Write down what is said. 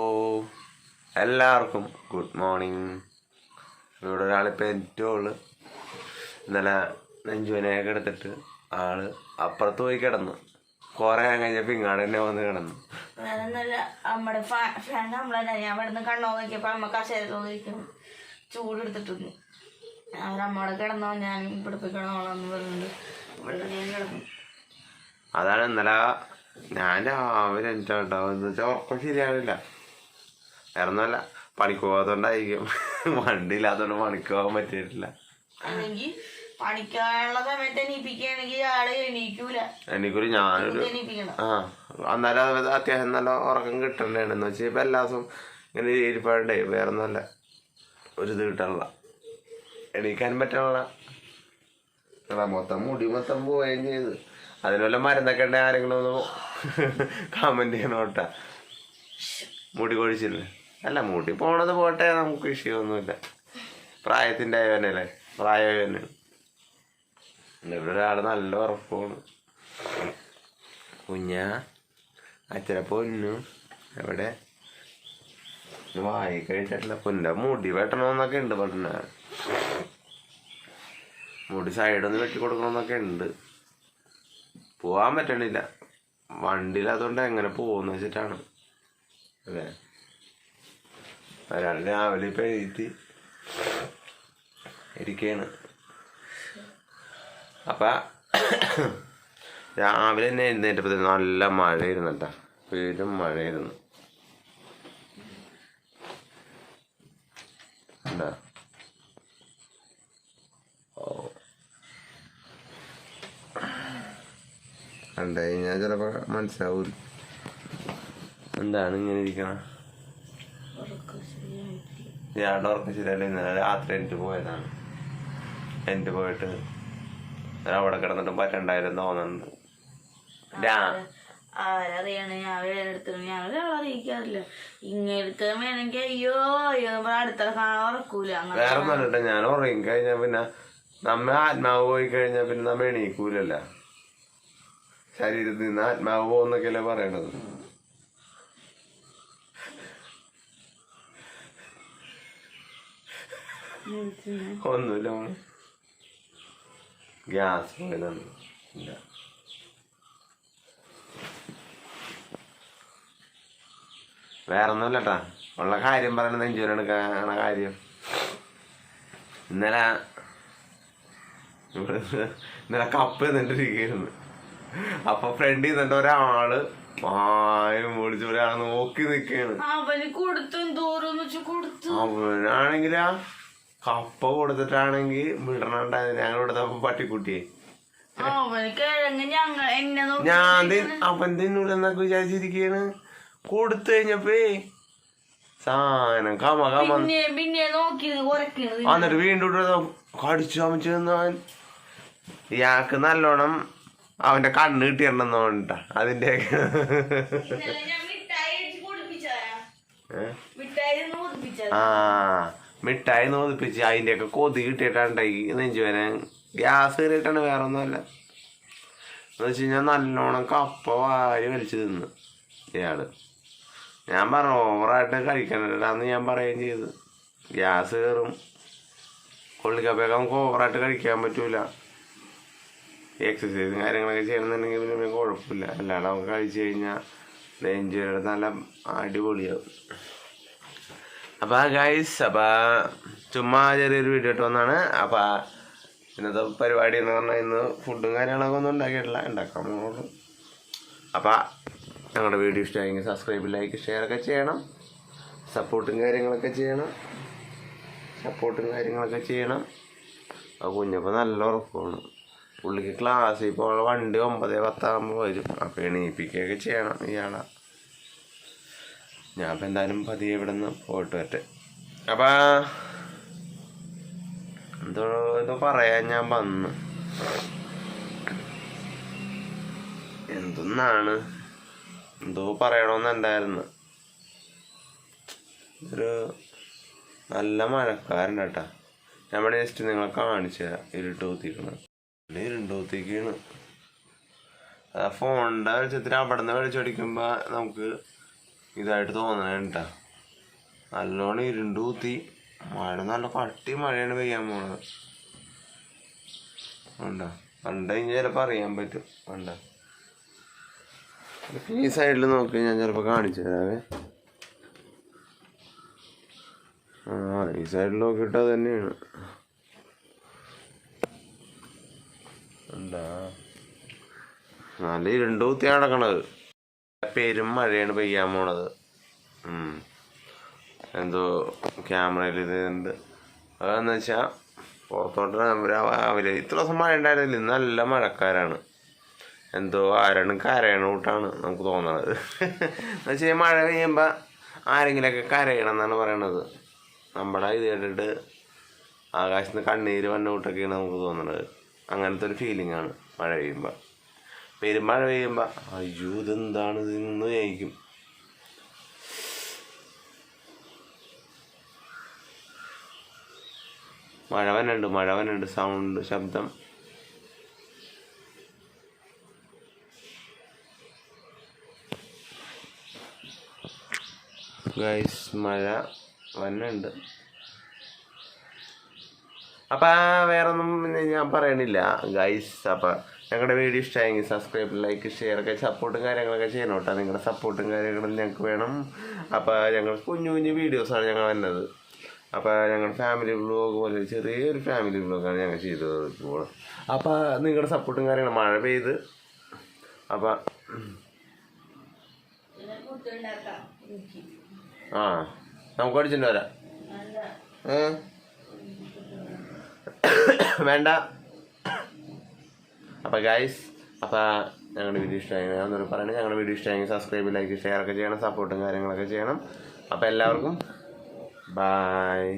ഓ. എല്ലാവർക്കും good morning. ഇവിടെ ഒരാളിപ്പോൾ ഏറ്റവും ഇന്നലെ നെഞ്ചുവിനെയൊക്കെ എടുത്തിട്ട് ആൾ അപ്പുറത്ത് പോയി കിടന്നു. കുറേ കഴിഞ്ഞപ്പോൾ ഇങ്ങാട് തന്നെ വന്ന് കിടന്നു. നമ്മുടെ ഫാൻ നമ്മളല്ല ഞാൻ ഇവിടെ നിന്ന് കണ്ണോ നോക്കിയപ്പോൾ അമ്മ കസേരത്ത് നോക്കിയിരിക്കുന്നു ചൂട് എടുത്തിട്ടുണ്ട് അവരമ്മയുടെ കിടന്നോ ഞാൻ ഇവിടെ പോയി കിടന്നോളാന്ന് പറഞ്ഞിട്ട് ഇവിടെ ഞാൻ കിടന്നു. അതാണ് ഇന്നലെ ഞാൻ രാവിലെ എന്റെ ഉണ്ടാവും എന്ന് വെച്ചാൽ ഉറക്കം ശരിയാവില്ല. വേറെ ഒന്നുമല്ല പണിക്ക് പോകാത്തോണ്ടായിരിക്കും വണ്ടി ഇല്ലാത്തോണ്ട് പണിക്ക് പോകാൻ പറ്റിയിട്ടില്ല. അല്ലെങ്കിൽ പണിക്കാനുള്ള സമയത്ത് എണീപ്പിക്കുകയാണെങ്കിൽ ആൾ എണീക്കൂല. എനിക്കൊരു ഞാനൊരു എണീപ്പിക്കണം. ആ അന്നേരം അത് അത്യാവശ്യം നല്ല ഉറക്കം കിട്ടണ്ടേന്ന് എന്ന് വെച്ചാൽ ഇപ്പം എല്ലാ ദിവസവും ഇങ്ങനെ ഇരിപ്പാണ്ടേ വേറെ ഒന്നല്ല ഒരു ഇത് കിട്ടാനുള്ള എണീക്കാൻ പറ്റാനുള്ള മൊത്തം മുടി മൊത്തം പോവുകയും ചെയ്ത്. അതിനുള്ള മരുന്നൊക്കെ ഉണ്ടെങ്കിൽ ആരെങ്കിലും ഒന്ന് കമന്റ് ചെയ്യണോട്ടാ. മുടി കൊഴിച്ചില്ലേ അല്ല മുടി പോണത് പോട്ടെ നമുക്ക് വിഷയമൊന്നുമില്ല. പ്രായത്തിന്റെ ആയവനല്ലേ പ്രായവന് ഒരാൾ നല്ല ഉറപ്പാണ്. കുഞ്ഞ അച്ഛന പൊന്നു. എവിടെ? വായി കഴിച്ചിട്ടില്ല പൊന്ന മുടി വെട്ടണമെന്നൊക്കെ ഉണ്ട് പെട്ടെന്ന് മുടി സൈഡൊന്ന് വെട്ടി കൊടുക്കണമെന്നൊക്കെ ഉണ്ട്. പോവാൻ പറ്റണില്ല. വണ്ടിയില്ലാത്തതുകൊണ്ട് എങ്ങനെ പോകുന്ന വെച്ചിട്ടാണ്. അല്ലേ? രാവിലെ ഇപ്പം എഴുതി ഇരിക്കുകയാണ് അപ്പം രാവിലെ തന്നെ എഴുന്നേറ്റപ്പോൾ നല്ല മഴയായിരുന്നു കേട്ടോ പേരും മഴയായിരുന്നു. എന്താ? കണ്ടു കഴിഞ്ഞാൽ ചിലപ്പോൾ മനസ്സിലാവൂല. എന്താണ് ഇങ്ങനെ ഇരിക്കണ? ഞാൻ ഉറക്കം ശരിയല്ല ഇന്നലെ രാത്രി എന്റെ പോയതാണ്. എന്റെ പോയിട്ട് അവിടെ കിടന്നിട്ട് പറ്റണ്ടായിരുന്നു തോന്നുന്നുണ്ട് ആരറിയാണ് ഞാൻ ഞാൻ ഒരാളെ അറിയിക്കാറില്ല. ഇങ്ങെടുക്കാൻ വേണമെങ്കിൽ അയ്യോ കാണാൻ ഉറക്കൂല. വേറെ ഞാൻ ഉറങ്ങി കഴിഞ്ഞാ പിന്നെ നമ്മ ആത്മാവ് പോയി കഴിഞ്ഞാൽ പിന്നെ നമ്മ എണീക്കൂലല്ല. ശരീരത്തിൽ നിന്ന് ആത്മാവ് പോകുന്നൊക്കെയല്ലേ പറയണത്. ഒന്നുമില്ല മോളെ. ഗ്യാസ് പോയതാണ്. ഇല്ല. വേറെ ഉള്ള കാര്യം പറയണത് നെഞ്ചൂരാണ് കാണ കാര്യം. ഇന്നലെ ഇന്നലെ കപ്പ് നിന്നിട്ടിരിക്കുന്നു അപ്പൊ ഫ്രണ്ട് നിന്നിട്ട് ഒരാൾ പായം പൊളിച്ച് ഒരാളെ നോക്കി നിക്കാണ് അവന് കൊടുത്തു കൊടുത്തു. അവനാണെങ്കിൽ ആ കപ്പ കൊടുത്തിട്ടാണെങ്കിൽ വിടണണ്ടായിരുന്നു ഞങ്ങൾ കൊടുത്തപ്പോ പട്ടിക്കുട്ടിയെ. ഞാൻ അവൻ തിന്നൂലെന്നൊക്കെ വിചാരിച്ചിരിക്കാണ് കൊടുത്തു കഴിഞ്ഞപ്പേ സാധനം കമ കമ എന്നിട്ട് വീണ്ടും കടിച്ചു അമിച്ചു നിന്നവൻ ഇയാൾക്ക് നല്ലോണം അവന്റെ കണ്ണ് കിട്ടിയിട്ടുണ്ടെന്ന് തോന്നിട്ടാ അതിന്റെ ആ. മിഠായി നോദിപ്പിച്ച് അതിന്റെയൊക്കെ കൊതി കിട്ടിയിട്ടാണ്ടായി നെഞ്ചുവനെ ഗ്യാസ് കയറിയിട്ടാണ് വേറെ ഒന്നുമല്ല എന്ന് വെച്ച് കഴിഞ്ഞാൽ നല്ലോണം കപ്പ വാരി വലിച്ചു തിന്ന് ഇയാൾ. ഞാൻ പറഞ്ഞു ഓവറായിട്ട് കഴിക്കണ്ടാന്ന് ഞാൻ പറയുകയും ചെയ്തു. ഗ്യാസ് കയറും. കൊള്ളിക്കപ്പയൊക്കെ നമുക്ക് ഓവറായിട്ട് കഴിക്കാൻ പറ്റൂല. എക്സസൈസും കാര്യങ്ങളൊക്കെ ചെയ്യണമെന്നുണ്ടെങ്കിൽ പിന്നെ കുഴപ്പമില്ല. അല്ലാണ്ട് നമുക്ക് കഴിച്ചു കഴിഞ്ഞാൽ നെഞ്ചുവരുടെ നല്ല അടിപൊളിയാവും. അപ്പൊ ഗൈസ് അപ്പോൾ ചുമ്മാ ചെറിയൊരു വീഡിയോ ഇട്ട് വന്നാണ്. അപ്പോൾ ഇന്നത്തെ പരിപാടി എന്ന് പറഞ്ഞാൽ ഇന്ന് ഫുഡും കാര്യങ്ങളൊക്കെ ഒന്നും ഉണ്ടാക്കിയിട്ടില്ല. ഉണ്ടാക്കാൻ പോകുന്നു അപ്പോൾ ഞങ്ങളുടെ വീഡിയോ ഇഷ്ടമായെങ്കിൽ സബ്സ്ക്രൈബ് ലൈക്ക് ഷെയർ ഒക്കെ ചെയ്യണം. സപ്പോർട്ടും കാര്യങ്ങളൊക്കെ ചെയ്യണം. സപ്പോർട്ടും കാര്യങ്ങളൊക്കെ ചെയ്യണം. ആ കുഞ്ഞപ്പോൾ നല്ല ഉറപ്പാണ്. പുള്ളിക്ക് ക്ലാസ്സിൽ ഇപ്പോൾ വണ്ടി ഒമ്പത് പത്താകുമ്പോൾ വരും. അപ്പോൾ എണീപ്പിക്കുകയൊക്കെ ചെയ്യണം ഇയാളെ. ഞാൻ അപ്പം എന്തായാലും പതിയെ ഇവിടെ നിന്ന് പോയിട്ട് വരട്ടെ. അപ്പം. എന്തോ എന്തോ പറയാൻ ഞാൻ വന്ന്. എന്തൊന്നാണ്? എന്തോ പറയണമെന്ന് എന്തായിരുന്നു? ഒരു നല്ല മഴക്കാരൻ കേട്ടാ. ഞാൻ വേണേ ജസ്റ്റ് നിങ്ങളെ കാണിച്ചു തരാം. ഇരുട്ട് പിന്നെ ഇരുണ്ട് കുത്തിക്കാണ് ആ ഫോണിന്റെ വെളിച്ചത്തിൽ അവിടെ നിന്ന് വെളിച്ചടിക്കുമ്പോൾ നമുക്ക് ഇതായിട്ട് തോന്നണേ കേട്ടാ നല്ലോണം ഇരുണ്ട് കുത്തി. മഴ നല്ല കട്ടി മഴയാണ് പെയ്യാൻ പോണത്. വേണ്ട കണ്ടു കഴിഞ്ഞാൽ ചിലപ്പോൾ അറിയാൻ പറ്റും. വേണ്ട ഈ സൈഡിൽ നോക്കി ഞാൻ ചിലപ്പോൾ കാണിച്ചു തരാവേ. ആ ഈ സൈഡിൽ നോക്കിയിട്ട് അത് തന്നെയാണ്. എന്താ നല്ല ഇരുണ്ട് കുത്തിയാണ് നടക്കണത്. പെരും മഴയാണ് പെയ്യാൻ പോണത്. എന്തോ ക്യാമറയിൽ ഇത് ഉണ്ട് അതെന്ന് വെച്ചാൽ പുറത്തോട്ട് രാവിലെ ഇത്ര ദിവസം മഴ ഉണ്ടായിരുന്നില്ല. ഇന്ന് നല്ല മഴക്കാരാണ്. എന്തോ ആരാണ് കരയണ കൂട്ടാണ് നമുക്ക് തോന്നണത്. എന്ന് വെച്ചാൽ മഴ പെയ്യുമ്പോൾ ആരെങ്കിലുമൊക്കെ കരയണം എന്നാണ് പറയണത്. നമ്മുടെ ഇത് കേട്ടിട്ട് ആകാശത്ത് കണ്ണീര് വന്ന കൂട്ടൊക്കെയാണ് നമുക്ക് തോന്നണത്. അങ്ങനത്തെ ഒരു ഫീലിംഗ് ആണ് മഴ പെയ്യുമ്പോൾ പെരുമഴ പെയ്യുമ്പോൾ അയ്യോ ഇതെന്താണ്? ഇതെന്ന് ചോദിക്കും മഴ വന്നുണ്ട് മഴ വന്നുണ്ട് സൗണ്ട് ശബ്ദം. ഗൈസ് മഴ വന്നുണ്ട് അപ്പം വേറൊന്നും ഞാൻ പറയണില്ല. ഗൈസ് അപ്പം ഞങ്ങളുടെ വീഡിയോ ഇഷ്ടമായെങ്കിൽ സബ്സ്ക്രൈബ് ലൈക്ക് ഷെയർ ഒക്കെ സപ്പോർട്ടും കാര്യങ്ങളൊക്കെ ചെയ്യണം കേട്ടോ. നിങ്ങളുടെ സപ്പോർട്ടും കാര്യങ്ങളും ഞങ്ങൾക്ക് വേണം. അപ്പോൾ ഞങ്ങൾ കുഞ്ഞു കുഞ്ഞു വീഡിയോസാണ് ഞങ്ങൾ വന്നത്. അപ്പോൾ ഞങ്ങൾ ഫാമിലി വ്ലോഗ് പോലെ ചെറിയൊരു ഫാമിലി വ്ലോഗാണ് ഞങ്ങൾ ചെയ്തത് ഇപ്പോൾ അപ്പോൾ നിങ്ങളുടെ സപ്പോർട്ടും കാര്യങ്ങളും മഴ പെയ്ത്. അപ്പോൾ ആ നമുക്ക് അടിച്ചിട്ട് വരാം? വേണ്ട. അപ്പോൾ ഗൈസ് അപ്പോൾ ഞങ്ങളുടെ വീഡിയോ ഇഷ്ടമായി ഞാൻ പറയുന്നത് ഞങ്ങളുടെ വീഡിയോ ഇഷ്ടമായെങ്കിൽ സബ്സ്ക്രൈബ് ലൈക്ക് ഷെയർ ഒക്കെ ചെയ്യണം സപ്പോർട്ടും കാര്യങ്ങളൊക്കെ ചെയ്യണം. അപ്പോൾ എല്ലാവർക്കും ബായ്